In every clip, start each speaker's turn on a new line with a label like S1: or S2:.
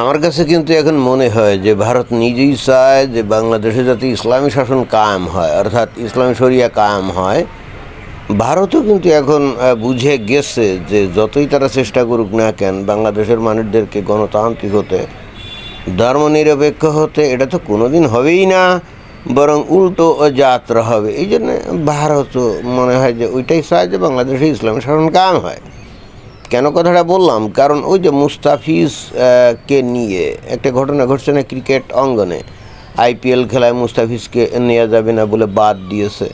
S1: আমার কাছে কিন্তু এখন মনে হয় যে ভারত নিজেই চায় যে বাংলাদেশে যাতে ইসলামী শাসন কায়েম হয়, অর্থাৎ ইসলামী শরিয়া কায়েম হয়। ভারতও কিন্তু এখন বুঝে গেছে যে যতই তারা চেষ্টা করুক না কেন, বাংলাদেশের মানুষদেরকে গণতান্ত্রিক হতে, ধর্মনিরপেক্ষ হতে, এটা তো কোনোদিন হবেই না, বরং উল্টো যাত্রা হবে। এই জন্য ভারতও মনে হয় যে ওইটাই চায় যে বাংলাদেশে ইসলামী শাসন কায়েম হয়। কেন কথাটা বললাম? কারণ ওই যে মুস্তাফিজ কে নিয়ে একটা ঘটনা ঘটছে না ক্রিকেট অঙ্গনে। আইপিএল খেলায় মুস্তাফিজকে নেওয়া যাবে না বলে বাদ দিয়েছে।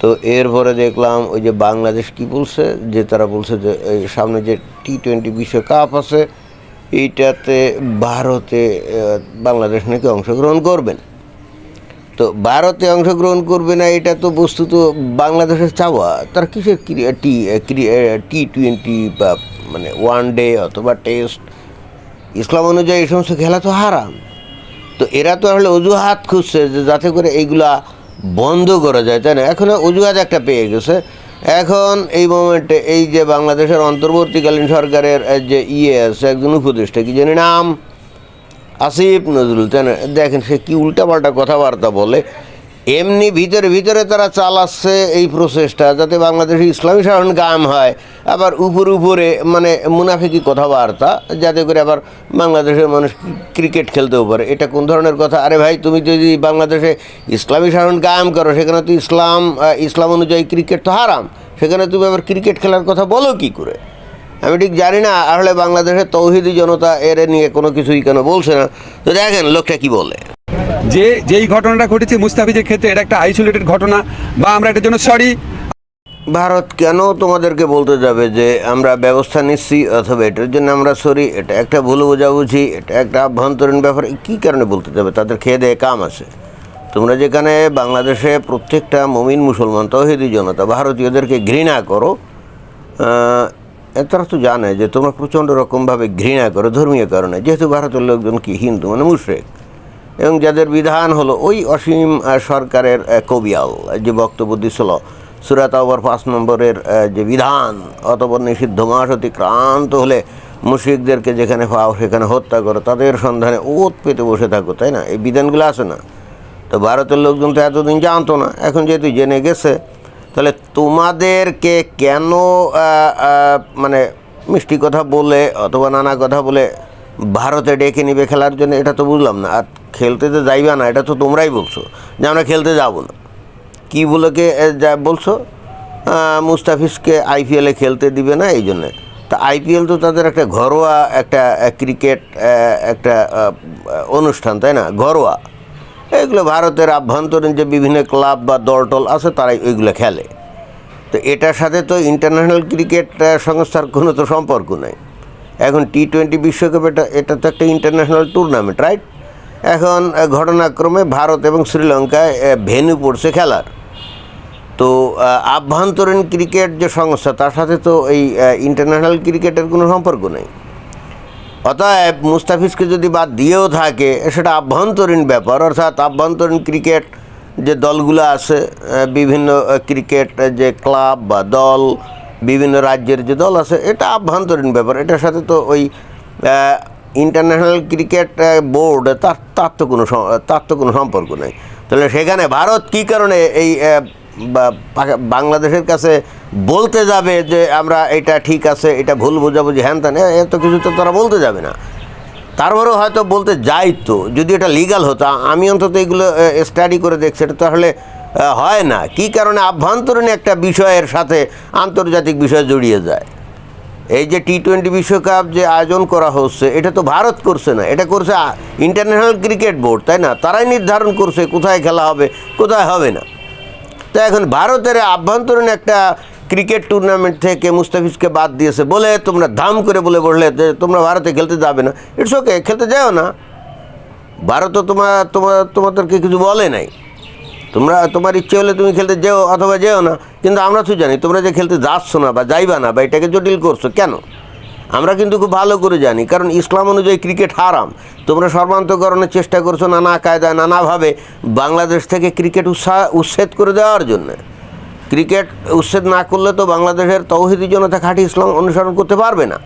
S1: তো এরপরে দেখলাম ওই যে বাংলাদেশ কি বলছে? যে তারা বলছে যে সামনে যে টি টোয়েন্টি বিশ্বকাপ আছে, এইটাতে ভারতে বাংলাদেশ নাকি অংশগ্রহণ করবেন তো ভারতে অংশগ্রহণ করবে না, এটা তো বস্তুত বাংলাদেশের চাওয়া। তার কিসের টি টি টোয়েন্টি বা মানে ওয়ান ডে অথবা টেস্ট ইসলাম অনুযায়ী এই সমস্ত খেলা তো হারাম। তো এরা তো আসলে অজুহাত খুঁজছে যে যাতে করে এইগুলা বন্ধ করা যায়, তাই না? এখন অজুহাত একটা পেয়ে গেছে। এখন এই মোমেন্টে এই যে বাংলাদেশের অন্তর্বর্তীকালীন সরকারের যে ইয়ে আছে, একজন উপদেষ্টা, কি জানি নাম? আসিফ নজরুল দেখেন সে কি উল্টাপাল্টা কথাবার্তা বলে। এমনি ভিতরে ভিতরে তারা চালাচ্ছে এই প্রসেসটা যাতে বাংলাদেশে ইসলামী শাসন কায়েম হয়। আবার উপর উপরে মানে মুনাফিকি কথাবার্তা, যাতে করে আবার বাংলাদেশের মানুষ ক্রিকেট খেলতেও পারে। এটা কোন ধরনের কথা? আরে ভাই, তুমি যদি বাংলাদেশে ইসলামী শাসন কায়েম করো, সেখানে তো ইসলাম ইসলাম অনুযায়ী ক্রিকেট তো হারাম। সেখানে তুমি আবার ক্রিকেট খেলার কথা বলো কি করে? আমি ঠিক জানি না আসলে বাংলাদেশের তৌহিদি জনতা এর নিয়ে কোনো কিছুই কেন বলছে না। তো দেখেন লোকটা কি বলে।
S2: যে যেই ঘটনাটা ঘটেছে মুস্তাফিজের ক্ষেত্রে এটা একটা আইসোলেটেড ঘটনা বা আমরা এটার জন্য সরি
S1: ভারত কেন তোমাদেরকে বলতে যাবে যে আমরা ব্যবস্থা নিচ্ছি অথবা এটার জন্য আমরা সরি এটা একটা ভুল বোঝাবুঝি এটা একটা আভ্যন্তরীণ ব্যাপার। কী কারণে বলতে যাবে? তাদের খেয়ে দেয়ে কাম আছে। তোমরা যেখানে বাংলাদেশে প্রত্যেকটা মমিন মুসলমান তহিদি জনতা ভারতীয়দেরকে ঘৃণা করো তারা তো জানে যে তোমরা প্রচণ্ড রকমভাবে ঘৃণা করো, ধর্মীয় কারণে। যেহেতু ভারতের লোকজন কি হিন্দু মানে মুশরেক। এবং যাদের বিধান হলো ওই অসীম সরকারের কবিয়াল যে বক্তব্য দিছিল, সুরাত আবার পাঁচ নম্বরের যে বিধান, অতপর নিষিদ্ধ মাস অতিক্রান্ত হলে মুশরিকদেরকে যেখানে পাও সেখানে হত্যা করো, তাদের সন্ধানে ওত পেতে বসে থাকো, তাই না? এই বিধানগুলো আছে না। তো ভারতের লোকজন তো এতদিন জানতো না, এখন যেহেতু জেনে গেছে তাহলে তোমাদেরকে কেন মানে মিষ্টি কথা বলে অথবা নানা কথা বলে ভারতে ডেকে নিবে খেলার জন্য, এটা তো বুঝলাম না। আর খেলতে তো যাইবা না, এটা তো তোমরাই বলছো যে আমরা খেলতে যাব না। কী বলেকে যা বলছো? মুস্তাফিজকে আইপিএলে খেলতে দিবে না এই জন্যে। তা আইপিএল তো তাদের একটা ঘরোয়া একটা ক্রিকেট একটা অনুষ্ঠান, তাই না? ঘরোয়া। এগুলো ভারতের আভ্যন্তরীণ যে বিভিন্ন ক্লাব বা দল টল আছে, তারাই ওইগুলো খেলে। তো এটার সাথে তো ইন্টারন্যাশনাল ক্রিকেট সংস্থার কোনো তো সম্পর্ক নাই। এখন টি টোয়েন্টি বিশ্বকাপ, এটা এটা তো একটা ইন্টারন্যাশনাল টুর্নামেন্ট রাইট এখন ঘটনাক্রমে ভারত এবং শ্রীলঙ্কায় ভেন্যু পড়ছে খেলার। তো আভ্যন্তরীণ ক্রিকেট যে সংস্থা, তার সাথে তো এই ইন্টারন্যাশনাল ক্রিকেটের কোনো সম্পর্ক নেই। অতএব মুস্তাফিজকে যদি বাদ দিয়েও থাকে, সেটা আভ্যন্তরীণ ব্যাপার। অর্থাৎ আভ্যন্তরীণ ক্রিকেট যে দলগুলো আছে বিভিন্ন ক্রিকেট যে ক্লাব বা দল, বিভিন্ন রাজ্যের যে দল আছে, এটা আভ্যন্তরীণ ব্যাপার। এটার সাথে তো ওই ইন্টারন্যাশনাল ক্রিকেট বোর্ড, তার তার তো কোনো তার তো কোনো সম্পর্ক নেই। তাহলে সেখানে ভারত কী কারণে এই বাংলাদেশের কাছে বলতে যাবে যে আমরা এটা ঠিক আছে, এটা ভুল বোঝাবুঝি, হ্যান ত্যান এত কিছু তো তারা বলতে যাবে না। তারপরেও হয়তো বলতে যাই তো যদি এটা লিগাল হতো আমি অন্তত এগুলো স্টাডি করে দেখছি, এটা তাহলে হয় না। কী কারণে আভ্যন্তরীণ একটা বিষয়ের সাথে আন্তর্জাতিক বিষয় জড়িয়ে যায়? এই যে টি টোয়েন্টি বিশ্বকাপ যে আয়োজন করা হচ্ছে, এটা তো ভারত করছে না, এটা করছে ইন্টারন্যাশনাল ক্রিকেট বোর্ড তাই না? তারাই নির্ধারণ করছে কোথায় খেলা হবে, কোথায় হবে না। তো এখন ভারতের আভ্যন্তরীণ একটা ক্রিকেট টুর্নামেন্ট থেকে মুস্তাফিজকে বাদ দিয়েছে। বলে তোমরা ধাম করে বলে বললে যে তোমরা ভারতে খেলতে যাবে না। ইটস ওকে খেলতে যাও না। ভারতও তোমার তোমার তোমাদেরকে কিছু বলে নাই। তোমরা, তোমার ইচ্ছে হলে তুমি খেলতে যেও অথবা যেও না। কিন্তু আমরা তো জানি, তোমরা যে খেলতে যাচ্ছ না বা যাইবা না বা এটাকে জটিল করছ, কেন? আমরা কিন্তু খুব ভালো করে জানি, কারণ ইসলাম অনুযায়ী ক্রিকেট হারাম। তোমরা সর্বান্তকরণের চেষ্টা করছ নানা কায়দায়, নানাভাবে বাংলাদেশ থেকে ক্রিকেট উৎসাহ উচ্ছেদ করে দেওয়ার জন্য। ক্রিকেট উচ্ছেদ না করলে তো বাংলাদেশের তৌহিদি জনতা খাঁটি ইসলাম অনুসরণ করতে পারবে না।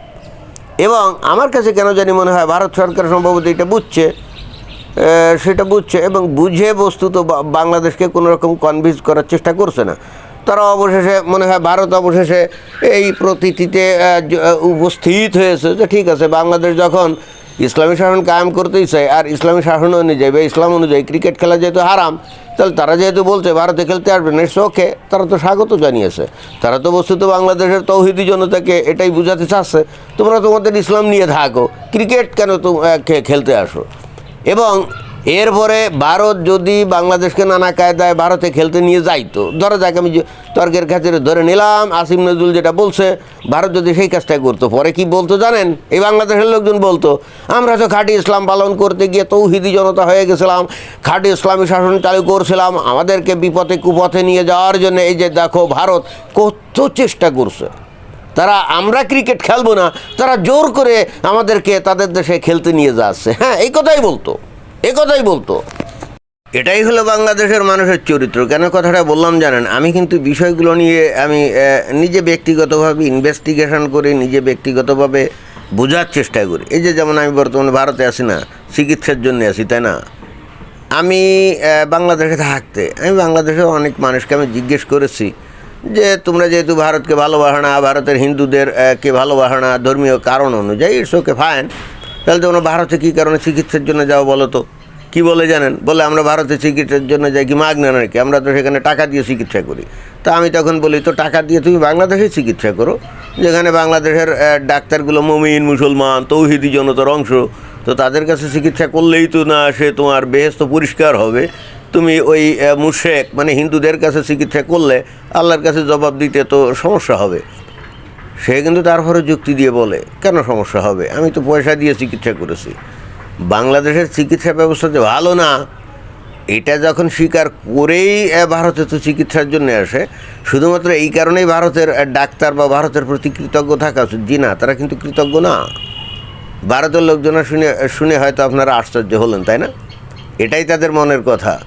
S1: এবং আমার কাছে কেন জানি মনে হয় ভারত সরকার সম্ভবত এটা বুঝছে সেটা বুঝছে এবং বুঝে বস্তুত বাংলাদেশকে কোনো রকম কনভিন্স করার চেষ্টা করছে না। তারা অবশেষে মনে হয় ভারত অবশেষে এই প্রতীতিতে উপস্থিত হয়েছে যে ঠিক আছে, বাংলাদেশ যখন ইসলামী শাসন কায়েম করতেই চায় আর ইসলামী শাসন অনুযায়ী বা ইসলাম অনুযায়ী ক্রিকেট খেলা যেহেতু হারাম, তাহলে তারা যেহেতু বলছে ভারতে খেলতে আসবে না ওকে, তারা তো স্বাগত জানিয়েছে। তারা তো বস্তুত বাংলাদেশের তৌহিদি জনতাকে এটাই বুঝাতে চাচ্ছে, তোমরা তোমাদের ইসলাম নিয়ে থাকো, ক্রিকেট কেন খেলতে আসো? এবং এরপরে ভারত যদি বাংলাদেশকে নানা কায়দায় ভারতে খেলতে নিয়ে যাইতো ধরো যাক আমি তর্কের খাতিরে ধরে নিলাম, আসিম নজরুল যেটা বলছে, ভারত যদি সেই কাজটা করতো, পরে কি বলতো জানেন? এই বাংলাদেশের লোকজন বলতো, আমরা তো খাঁটি ইসলাম পালন করতে গিয়ে তৌহিদি জনতা হয়ে গেছিলাম, খাঁটি ইসলামী শাসন চালু করছিলাম, আমাদেরকে বিপথে কুপথে নিয়ে যাওয়ার জন্য এই যে দেখো ভারত কত চেষ্টা করছে। তারা আমরা ক্রিকেট খেলব না, তারা জোর করে আমাদেরকে তাদের দেশে খেলতে নিয়ে যাচ্ছে। হ্যাঁ এই কথাই বলতো। এই কথাই বলতো। এটাই হলো বাংলাদেশের মানুষের চরিত্র। কেন কথাটা বললাম জানেন? আমি কিন্তু বিষয়গুলো নিয়ে আমি নিজে ব্যক্তিগতভাবে ইনভেস্টিগেশন করি নিজে ব্যক্তিগতভাবে বোঝার চেষ্টা করি। এই যে যেমন আমি বর্তমানে ভারতে আসি না চিকিৎসার জন্য আসি তাই না? আমি বাংলাদেশে থাকতে আমি বাংলাদেশে অনেক মানুষকে আমি জিজ্ঞেস করেছি যে তোমরা যেহেতু ভারতকে ভালোবাসো না ভারতের হিন্দুদের আহ, কে ভালোবাসো না ধর্মীয় কারণ অনুযায়ী ইটস ওকে ফাইন তাহলে তোমরা ভারতে কী কারণে চিকিৎসার জন্য যাও বলো তো? কী বলে জানেন? বলে, আমরা ভারতে চিকিৎসার জন্য যাই কি মাগনা নাকি? আমরা তো সেখানে টাকা দিয়ে চিকিৎসা করি। তা আমি তখন বলি, তো টাকা দিয়ে তুমি বাংলাদেশে চিকিৎসা করো, যেখানে বাংলাদেশের ডাক্তারগুলো মমিন, মুসলমান, তৌহিদি জনতার অংশ। তো তাদের কাছে চিকিৎসা করলেই তো না, সে তোমার বেহেস্ত পরিষ্কার হবে। তুমি ওই মুশেক মানে হিন্দুদের কাছে চিকিৎসা করলে আল্লাহর কাছে জবাব দিতে তো সমস্যা হবে। সে কিন্তু তারপরে যুক্তি দিয়ে বলে, কেন সমস্যা হবে? আমি তো পয়সা দিয়ে চিকিৎসা করেছি। বাংলাদেশের চিকিৎসা ব্যবস্থা যে ভালো না, এটা যখন স্বীকার করেই ভারতে তো চিকিৎসার জন্য আসে, শুধুমাত্র এই কারণেই ভারতের ডাক্তার বা ভারতের প্রতি কৃতজ্ঞ থাকা উচিত। জি না, তারা কিন্তু কৃতজ্ঞ না। ভারতের লোকজনা শুনে শুনে হয়তো আপনারা আশ্চর্য হলেন, তাই না? এটাই তাদের মনের কথা।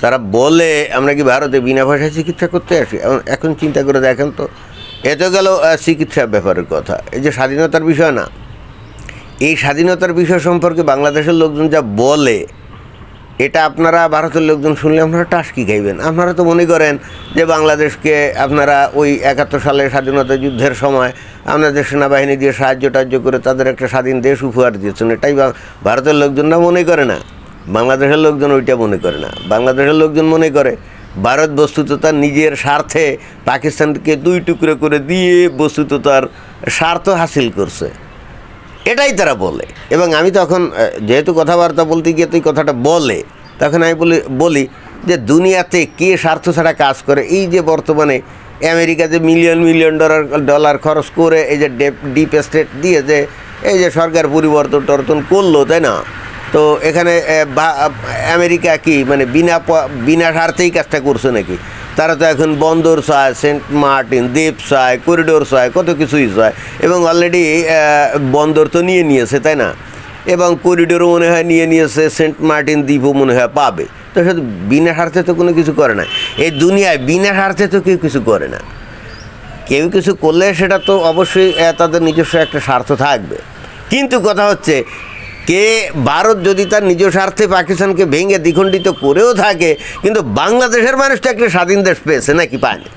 S1: তারা বলে, আমরা কি ভারতে বিনা পয়সায় চিকিৎসা করতে আসি? এখন- চিন্তা করে দেখেন তো এ তো গেল চিকিৎসা ব্যাপারের কথা। এই যে স্বাধীনতার বিষয় না এই স্বাধীনতার বিষয় সম্পর্কে বাংলাদেশের লোকজন যা বলে, এটা আপনারা ভারতের লোকজন শুনলে আপনারা টাসকি খাইবেন। আপনারা তো মনে করেন যে বাংলাদেশকে আপনারা ওই একাত্তর সালে স্বাধীনতা যুদ্ধের সময় আপনাদের সেনাবাহিনী দিয়ে সাহায্য টাহ্য করে তাদের একটা স্বাধীন দেশ উপহার দিয়েছেন। এটাই ভারতের লোকজনরা মনে করে না। বাংলাদেশের লোকজন ওইটা মনে করে না। বাংলাদেশের লোকজন মনে করে ভারত বস্তুত তার নিজের স্বার্থে পাকিস্তানকে দুই টুকরো করে দিয়ে বস্তুত তার স্বার্থ হাসিল করছে। এটাই তারা বলে। এবং আমি তখন যেহেতু কথাবার্তা বলতে গিয়ে তুই কথাটা বলে, তখন আমি বলি বলি যে দুনিয়াতে কে স্বার্থ ছাড়া কাজ করে? এই যে বর্তমানে আমেরিকা যে মিলিয়ন মিলিয়ন ডলার ডলার খরচ করে, এই যে ডেপ ডিপ স্টেট দিয়ে যে, এই যে সরকার পরিবর্তন টর্তন করল, তাই না? তো এখানে আমেরিকা কি মানে বিনা বিনা স্বার্থেই কাজটা করছে নাকি? তারা তো এখন বন্দর চায়, সেন্ট মার্টিন, দ্বীপ চায়, করিডোর চায়, কত কিছুই চায়। এবং অলরেডি বন্দর তো নিয়ে নিয়েছে, তাই না? এবং করিডোরও মনে হয় নিয়ে নিয়েছে, সেন্ট মার্টিন দ্বীপও মনে হয় পাবে। তো সে বিনা স্বার্থে তো কোনো কিছু করে না। এই দুনিয়ায় বিনা স্বার্থে তো কেউ কিছু করে না। কেউ কিছু করলে সেটা তো অবশ্যই তাদের নিজস্ব একটা স্বার্থ থাকবে। কিন্তু কথা হচ্ছে কে ভারত যদি তার নিজ স্বার্থে পাকিস্তানকে ভেঙে দ্বিখণ্ডিত করেও থাকে, কিন্তু বাংলাদেশের মানুষ তো একটা স্বাধীন দেশ পেয়েছে নাকি পায়নি?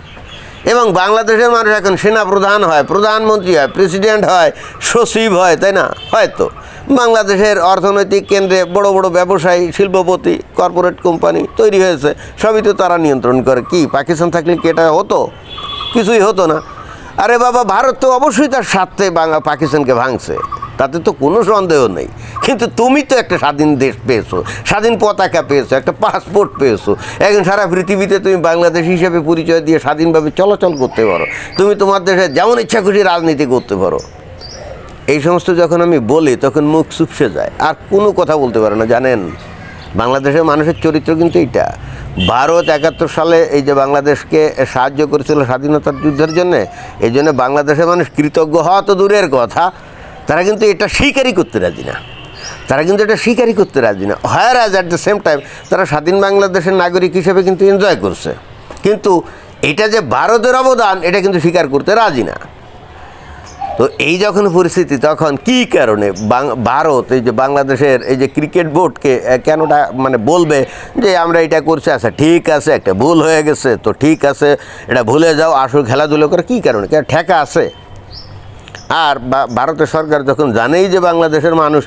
S1: এবং বাংলাদেশের মানুষ এখন সেনা প্রধান হয়, প্রধানমন্ত্রী হয়, প্রেসিডেন্ট হয়, সচিব হয়, তাই না? হয়তো। বাংলাদেশের অর্থনৈতিক কেন্দ্রে বড় বড় ব্যবসায়ী, শিল্পপতি, কর্পোরেট কোম্পানি তৈরি হয়েছে, সবই তো তারা নিয়ন্ত্রণ করে। কি, পাকিস্তান থাকলে কি এটা হতো? কিছুই হতো না। আরে বাবা, ভারত তো অবশ্যই তার স্বার্থে বাংলা পাকিস্তানকে ভাঙছে। তাতে তো কোনো সন্দেহ নেই। কিন্তু তুমি তো একটা স্বাধীন দেশ পেয়েছ, স্বাধীন পতাকা পেয়েছ, একটা পাসপোর্ট পেয়েছ। এখন সারা পৃথিবীতে তুমি বাংলাদেশ হিসেবে পরিচয় দিয়ে স্বাধীনভাবে চলাচল করতে পারো। তুমি তোমার দেশে যেমন ইচ্ছা খুশি রাজনীতি করতে পারো। এই সমস্ত যখন আমি বলি, তখন মুখ চুপসে যায়। আর কোনো কথা বলতে পারে না, জানেন? বাংলাদেশের মানুষের চরিত্র কিন্তু এইটা। ভারত একাত্তর সালে এই যে বাংলাদেশকে সাহায্য করেছিল স্বাধীনতার যুদ্ধের জন্যে, এই জন্য বাংলাদেশের মানুষ কৃতজ্ঞ হওয়া তো দূরের কথা। তারা কিন্তু এটা স্বীকারই করতে রাজি না। তারা কিন্তু এটা স্বীকারই করতে রাজি না। Higher as at the same time তারা স্বাধীন বাংলাদেশের নাগরিক হিসেবে কিন্তু এনজয় করছে। কিন্তু এটা যে ভারতের অবদান, এটা কিন্তু স্বীকার করতে রাজি না। তো এই যখন পরিস্থিতি, তখন কি কারণে ভারত, এই যে বাংলাদেশের এই যে ক্রিকেট বোর্ডকে কেনটা মানে বলবে যে আমরা এটা করছি? আচ্ছা ঠিক আছে, একটা ভুল হয়ে গেছে, তো ঠিক আছে, এটা ভুলে যাও আসল খেলাধুলো করে। কী কারণে? কেন ঠেকা আছে? আর ভারতের সরকার যখন জানেই যে বাংলাদেশের মানুষ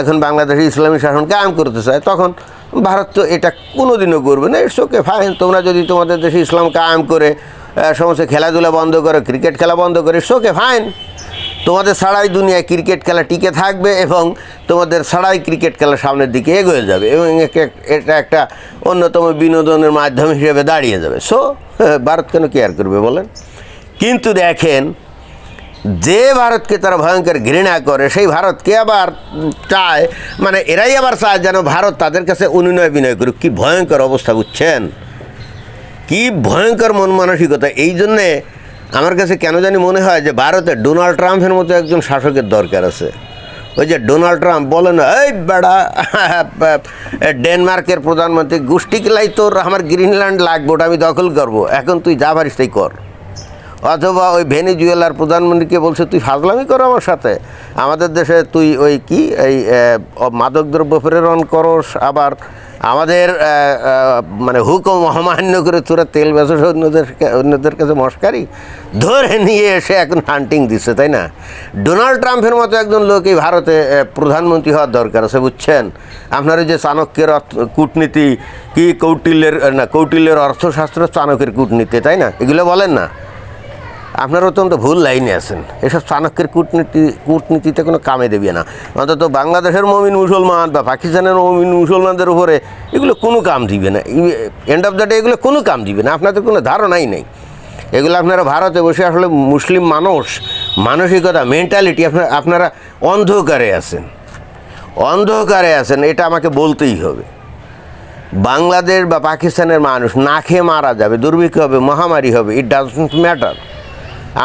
S1: এখন বাংলাদেশে ইসলামী শাসন কায়েম করতে চায়, তখন ভারত তো এটা কোনোদিনও করবে না। ইটস ওকে ফাইন তোমরা যদি তোমাদের দেশে ইসলাম কায়েম করে সমস্ত খেলাধুলা বন্ধ করো ক্রিকেট খেলা বন্ধ করে ইটস ওকে ফাইন তোমাদের ছাড়াই দুনিয়ায় ক্রিকেট খেলা টিকে থাকবে এবং তোমাদের ছাড়াই ক্রিকেট খেলা সামনের দিকে এগোয়ে যাবে এবং এটা একটা অন্যতম বিনোদনের মাধ্যম হিসেবে দাঁড়িয়ে যাবে। সো ভারত কেন কেয়ার করবে বলেন? কিন্তু দেখেন যে ভারতকে তারা ভয়ঙ্কর ঘৃণা করে, সেই ভারতকে আবার চায় মানে এরাই আবার চায় যেন ভারত তাদের কাছে অনুনয় বিনয় করুক। কী ভয়ঙ্কর অবস্থা বুঝছেন? কি ভয়ঙ্কর মন মানসিকতা। এই জন্যে আমার কাছে কেন জানি মনে হয় যে ভারতে ডোনাল্ড ট্রাম্পের মতো একজন শাসকের দরকার আছে। ওই যে ডোনাল্ড ট্রাম্প বলেন, এই বেড়া, ডেনমার্কের প্রধানমন্ত্রী গোষ্ঠী কিলাই তোর আমার গ্রিনল্যান্ড লাগবে, ওটা আমি দখল করব। এখন তুই যা পারিস তাই কর। অথবা ওই ভেনিজুয়েলার প্রধানমন্ত্রীকে বলছে, তুই ফাজলামি কর আমার সাথে। আমাদের দেশে তুই ওই কি, এই মাদকদ্রব্য প্রেরণ করস আবার। আমাদের মানে হুকুম অমান্য করে তোরা তেল বেচস অন্যদের অন্যদের কাছে মস্কারি। ধরে নিয়ে এসে এখন হান্টিং দিচ্ছে, তাই না? ডোনাল্ড ট্রাম্পের মতো একজন লোক এই ভারতে প্রধানমন্ত্রী হওয়ার দরকার আছে, বুঝছেন? আপনার যে চাণক্যের কূটনীতি, কি কৌটিল্যের, না, কৌটিল্যের অর্থশাস্ত্র চাণক্যের কূটনীতি, তাই না? এগুলো বলেন না। আপনারা অত্যন্ত ভুল লাইনে আছেন। এসব চাণক্যের কূটনীতি কূটনীতিতে কোনো কামে দেবে না। অন্তত বাংলাদেশের মমিন মুসলমান বা পাকিস্তানের মমিন মুসলমানদের উপরে এগুলো কোনো কাম দিবে না। এন্ড অফ দ্য ডে এগুলো কোনো কাম দিবে না। আপনাদের কোনো ধারণাই নেই। এগুলো আপনারা ভারতে বসে আসলে মুসলিম মানুষ, মানসিকতা মেন্টালিটি আপনারা আপনারা অন্ধকারে আছেন। অন্ধকারে আছেন, এটা আমাকে বলতেই হবে। বাংলাদেশ বা পাকিস্তানের মানুষ না খেয়ে মারা যাবে, দুর্ভিক্ষ হবে, মহামারী হবে ইট ডাজন্ট ম্যাটার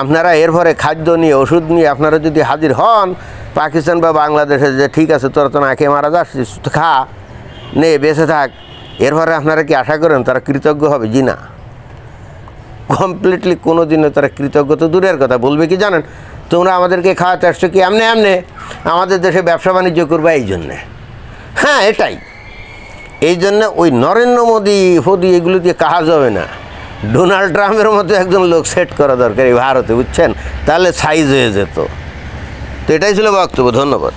S1: আপনারা এরপরে খাদ্য নিয়ে, ওষুধ নিয়ে আপনারা যদি হাজির হন, পাকিস্তান বা বাংলাদেশে যে ঠিক আছে, তোরা তো না খেয়ে মারা তো খা, নে, বেঁচে থাক। এরপরে আপনারা কি আশা করেন তারা কৃতজ্ঞ হবে? জি না। কমপ্লিটলি কোনো দিনও তারা কৃতজ্ঞ তো দূরের কথা, বলবে কি জানেন? তোমরা আমাদেরকে খাওয়াতে আসছো কি এমনি এমনি? আমাদের দেশে ব্যবসা বাণিজ্য করবে এই জন্যে। হ্যাঁ এটাই। এই জন্য ওই নরেন্দ্র মোদী, ফোদি, এগুলো দিয়ে কাজ হবে না। ডোনাল্ড ট্রাম্পের মতো একজন লোক সেট করা দরকার এই ভারতে, বুঝছেন? তাহলে সাইজ হয়ে যেত। তো এটাই ছিল বক্তব্য, ধন্যবাদ।